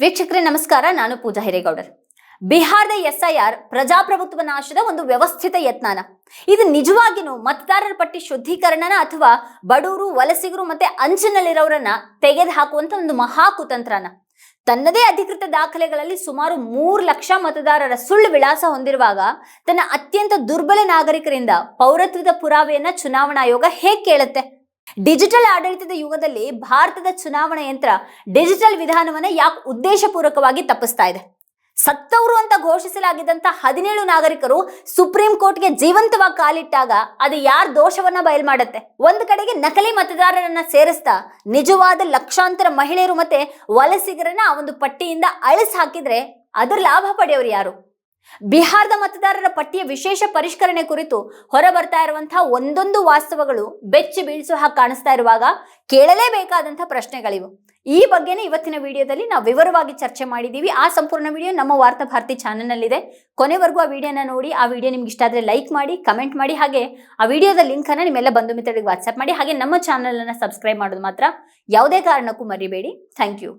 ವೀಕ್ಷಕರೇ, ನಮಸ್ಕಾರ. ನಾನು ಪೂಜಾ ಹಿರೇಗೌಡರ್. ಬಿಹಾರದ ಎಸ್ಐಆರ್ ಪ್ರಜಾಪ್ರಭುತ್ವ ನಾಶದ ಒಂದು ವ್ಯವಸ್ಥಿತ ಯತ್ನಾನ. ಇದು ನಿಜವಾಗಿನೂ ಮತದಾರರ ಪಟ್ಟಿ ಶುದ್ಧೀಕರಣನ ಅಥವಾ ಬಡವರು ವಲಸಿಗರು ಮತ್ತೆ ಅಂಚಿನಲ್ಲಿರೋರನ್ನ ತೆಗೆದು ಹಾಕುವಂತ ಒಂದು ಮಹಾ ಕುತಂತ್ರನ ತನ್ನದೇ ಅಧಿಕೃತ ದಾಖಲೆಗಳಲ್ಲಿ ಸುಮಾರು ಮೂರು ಲಕ್ಷ ಮತದಾರರ ಸುಳ್ಳು ವಿಳಾಸ ಹೊಂದಿರುವಾಗ ತನ್ನ ಅತ್ಯಂತ ದುರ್ಬಲ ನಾಗರಿಕರಿಂದ ಪೌರತ್ವದ ಪುರಾವೆಯನ್ನ ಚುನಾವಣಾ ಆಯೋಗ ಹೇಗೆ ಕೇಳುತ್ತೆ? ಡಿಜಿಟಲ್ ಆಡಳಿತದ ಯುಗದಲ್ಲಿ ಭಾರತದ ಚುನಾವಣಾ ಯಂತ್ರ ಡಿಜಿಟಲ್ ವಿಧಾನವನ್ನ ಯಾಕೆ ಉದ್ದೇಶಪೂರ್ವಕವಾಗಿ ತಪ್ಪಿಸ್ತಾ ಇದೆ? ಸತ್ತವರು ಅಂತ ಘೋಷಿಸಲಾಗಿದ್ದಂತ ಹದಿನೇಳು ನಾಗರಿಕರು ಸುಪ್ರೀಂ ಕೋರ್ಟ್ಗೆ ಜೀವಂತವಾಗಿ ಕಾಲಿಟ್ಟಾಗ ಅದು ಯಾರ ದೋಷವನ್ನ ಬಯಲು ಮಾಡುತ್ತೆ? ಒಂದು ಕಡೆಗೆ ನಕಲಿ ಮತದಾರರನ್ನ ಸೇರಿಸ್ತಾ ನಿಜವಾದ ಲಕ್ಷಾಂತರ ಮಹಿಳೆಯರು ಮತ್ತೆ ವಲಸಿಗರನ್ನ ಆ ಒಂದು ಪಟ್ಟಿಯಿಂದ ಅಳಿಸಿ ಹಾಕಿದ್ರೆ ಅದರ ಲಾಭ ಪಡೆಯೋರು ಯಾರು? ಬಿಹಾರದ ಮತದಾರರ ಪಟ್ಟಿಯ ವಿಶೇಷ ಪರಿಷ್ಕರಣೆ ಕುರಿತು ಹೊರ ಬರ್ತಾ ಇರುವಂತಹ ಒಂದೊಂದು ವಾಸ್ತವಗಳು ಬೆಚ್ಚಿ ಬೀಳಿಸುವ ಹಾಗೆ ಕಾಣಿಸ್ತಾ ಇರುವಾಗ ಕೇಳಲೇಬೇಕಾದಂತಹ ಪ್ರಶ್ನೆಗಳಿವು. ಈ ಬಗ್ಗೆನೇ ಇವತ್ತಿನ ವಿಡಿಯೋದಲ್ಲಿ ನಾವು ವಿವರವಾಗಿ ಚರ್ಚೆ ಮಾಡಿದ್ದೀವಿ. ಆ ಸಂಪೂರ್ಣ ವಿಡಿಯೋ ನಮ್ಮ ವಾರ್ತಾ ಭಾರತಿ ಚಾನಲ್ನಲ್ಲಿದೆ. ಕೊನೆವರೆಗೂ ಆ ವಿಡಿಯೋನ ನೋಡಿ, ಆ ವಿಡಿಯೋ ನಿಮ್ಗೆ ಇಷ್ಟ ಆದರೆ ಲೈಕ್ ಮಾಡಿ, ಕಮೆಂಟ್ ಮಾಡಿ, ಹಾಗೆ ಆ ವಿಡಿಯೋದ ಲಿಂಕನ್ನು ನಿಮ್ಮೆಲ್ಲ ಬಂಧು ಮಿತ್ರರಿಗೆ ವಾಟ್ಸ್ಆಪ್ ಮಾಡಿ, ಹಾಗೆ ನಮ್ಮ ಚಾನಲನ್ನು ಸಬ್ಸ್ಕ್ರೈಬ್ ಮಾಡೋದು ಮಾತ್ರ ಯಾವುದೇ ಕಾರಣಕ್ಕೂ ಮರಿಬೇಡಿ. Thank you.